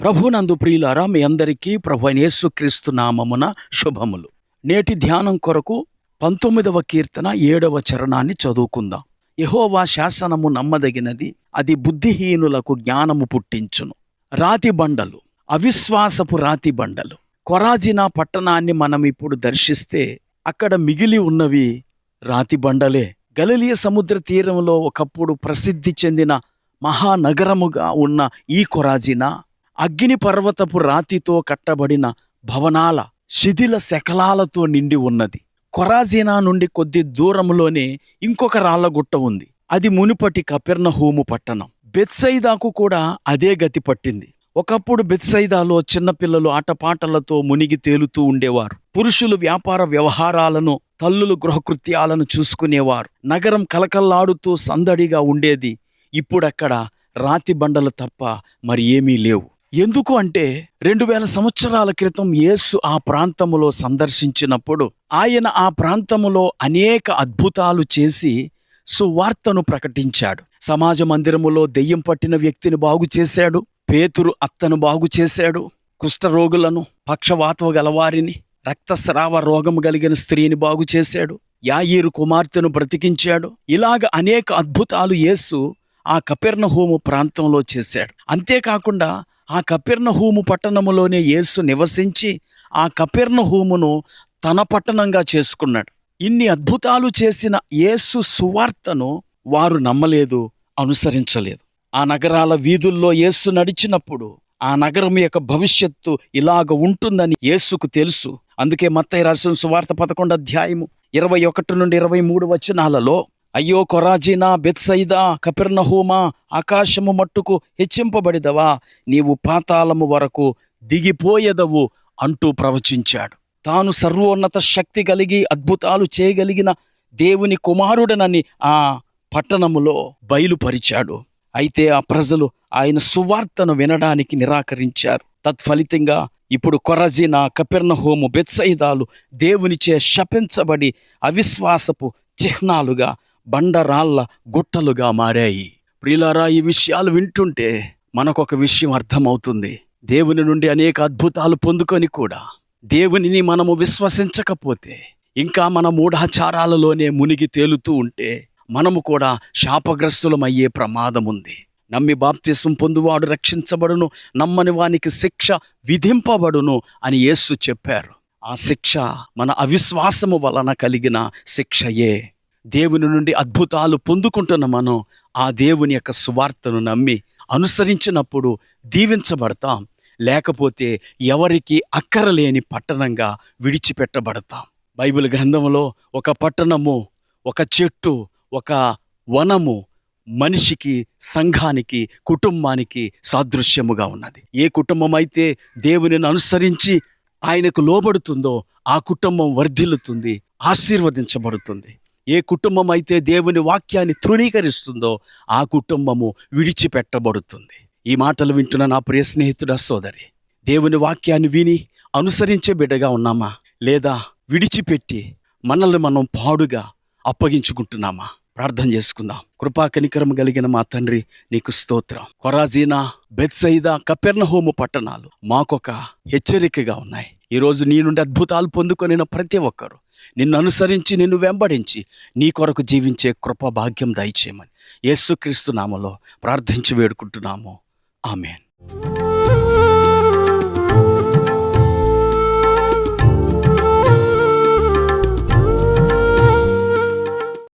ప్రభునందు ప్రియులారా మీ అందరికీ ప్రభు యేసుక్రీస్తు నామమున శుభములు. నేటి ధ్యానం కొరకు పంతొమ్మిదవ కీర్తన ఏడవ చరణాన్ని చదువుకుందాం. యహోవా శాసనము నమ్మదగినది అది బుద్ధిహీనులకు జ్ఞానము పుట్టించును. రాతి బండలు అవిశ్వాసపు రాతి బండలు. కొరాజినా పట్టణాన్ని మనం ఇప్పుడు దర్శిస్తే అక్కడ మిగిలి ఉన్నవి రాతి బండలే. గలలియ సముద్ర తీరంలో ఒకప్పుడు ప్రసిద్ధి చెందిన మహానగరముగా ఉన్న ఈ కొరాజినా అగ్ని పర్వతపు రాతితో కట్టబడిన భవనాల శిథిల శకలాలతో నిండి ఉన్నది. కొరాజీనా నుండి కొద్ది దూరంలోనే ఇంకొక రాళ్ళగుట్ట ఉంది. అది మునుపటి కపెర్నహూము పట్టణం. బెత్సైదాకు కూడా అదే గతి పట్టింది. ఒకప్పుడు బెత్సైదాలో చిన్నపిల్లలు ఆటపాటలతో మునిగి తేలుతూ ఉండేవారు. పురుషులు వ్యాపార వ్యవహారాలను తల్లులు గృహకృత్యాలను చూసుకునేవారు. నగరం కలకల్లాడుతూ సందడిగా ఉండేది. ఇప్పుడక్కడ రాతి బండలు తప్ప మరి ఏమీ లేవు. ఎందుకు అంటే రెండు వేల సంవత్సరాల క్రితం యేసు ఆ ప్రాంతములో సందర్శించినప్పుడు ఆయన ఆ ప్రాంతములో అనేక అద్భుతాలు చేసి సువార్తను ప్రకటించాడు. సమాజ మందిరములో దెయ్యం పట్టిన వ్యక్తిని బాగు చేశాడు. పేతురు అత్తను బాగు చేశాడు. కుష్ఠరోగులను పక్షవాతవ గలవారిని రక్తస్రావ రోగం కలిగిన స్త్రీని బాగు చేశాడు. యాయీరు కుమార్తెను బ్రతికించాడు. ఇలాగ అనేక అద్భుతాలు యేసు ఆ కపెర్ణహోము ప్రాంతంలో చేశాడు. అంతేకాకుండా ఆ కపిర్ణహూము పట్టణములోనే యేసు నివసించి ఆ కపిర్ణహూమును తన పట్టణంగా చేసుకున్నాడు. ఇన్ని అద్భుతాలు చేసిన యేసు సువార్తను వారు నమ్మలేదు అనుసరించలేదు. ఆ నగరాల వీధుల్లో యేసు నడిచినప్పుడు ఆ నగరం యొక్క భవిష్యత్తు ఇలాగ ఉంటుందని యేసుకు తెలుసు. అందుకే మత్తయ్య రాసిన సువార్త పదకొండు అధ్యాయము ఇరవై ఒకటి నుండి ఇరవై మూడు వచనాలలో అయ్యో కొరాజీనా బెత్సైదా కపెర్నహూమా ఆకాశము మట్టుకు హెచ్చింపబడిదవా? నీవు పాతాళము వరకు దిగిపోయేదవు అంటూ ప్రవచించాడు. తాను సర్వోన్నత శక్తి కలిగి అద్భుతాలు చేయగలిగిన దేవుని కుమారుడనని ఆ పట్టణములో బయలుపరిచాడు. అయితే ఆ ప్రజలు ఆయన సువార్తను వినడానికి నిరాకరించారు. తత్ఫలితంగా ఇప్పుడు కొరజిన కపెర్నహోము బెత్సైదాలు దేవునిచే శపించబడి అవిశ్వాసపు చిహ్నాలుగా బండరాళ్ళ గుట్టలుగా మారాయి. ప్రియులారా ఈ విషయాలు వింటుంటే మనకొక విషయం అర్థమవుతుంది. దేవుని నుండి అనేక అద్భుతాలు పొందుకొని కూడా దేవునిని మనము విశ్వసించకపోతే ఇంకా మన మూఢాచారాలలోనే మునిగి తేలుతూ ఉంటే మనము కూడా శాపగ్రస్తులమయ్యే ప్రమాదం ఉంది నమ్మి బాప్తిసం పొందువాడు రక్షించబడును నమ్మని వానికి శిక్ష విధింపబడును అని యేసు చెప్పారు. ఆ శిక్ష మన అవిశ్వాసము వలన కలిగిన శిక్షయే. దేవుని నుండి అద్భుతాలు పొందుకుంటున్న మనం ఆ దేవుని యొక్క సువార్తను నమ్మి అనుసరించినప్పుడు దీవించబడతాం. లేకపోతే ఎవరికి అక్కరలేని పట్టణంగా విడిచిపెట్టబడతాం. బైబిల్ గ్రంథంలో ఒక పట్టణము ఒక చెట్టు ఒక వనము మనిషికి సంఘానికి కుటుంబానికి సాదృశ్యముగా ఉన్నది. ఏ కుటుంబం అయితే దేవునిని అనుసరించి ఆయనకు లోబడుతుందో ఆ కుటుంబం వర్ధిల్లుతుంది ఆశీర్వదించబడుతుంది. ఏ కుటుంబం అయితే దేవుని వాక్యాన్ని తృణీకరిస్తుందో ఆ కుటుంబము విడిచిపెట్టబడుతుంది. ఈ మాటలు వింటున్న నా ప్రియ స్నేహితుడ సోదరి దేవుని వాక్యాన్ని విని అనుసరించే బిడ్డగా ఉన్నామా? లేదా విడిచిపెట్టి మనల్ని మనం పాడుగా అప్పగించుకుంటున్నామా? ప్రార్థన చేసుకుందాం. కృపా కనికరం కలిగిన మా తండ్రి నీకు స్తోత్రం. కొరాజీనా బెత్సైదా కపెర్నహోము పట్టణాలు మాకొక హెచ్చరికగా ఉన్నాయి. ఈరోజు నీ నుండి అద్భుతాలు పొందుకొనిన ప్రతి ఒక్కరు. నిన్ను అనుసరించి నిన్ను వెంబడించి నీ కొరకు జీవించే కృప భాగ్యం దయచేయమని యేసుక్రీస్తు నామలో ప్రార్థించి వేడుకుంటున్నాము. ఆమెన్.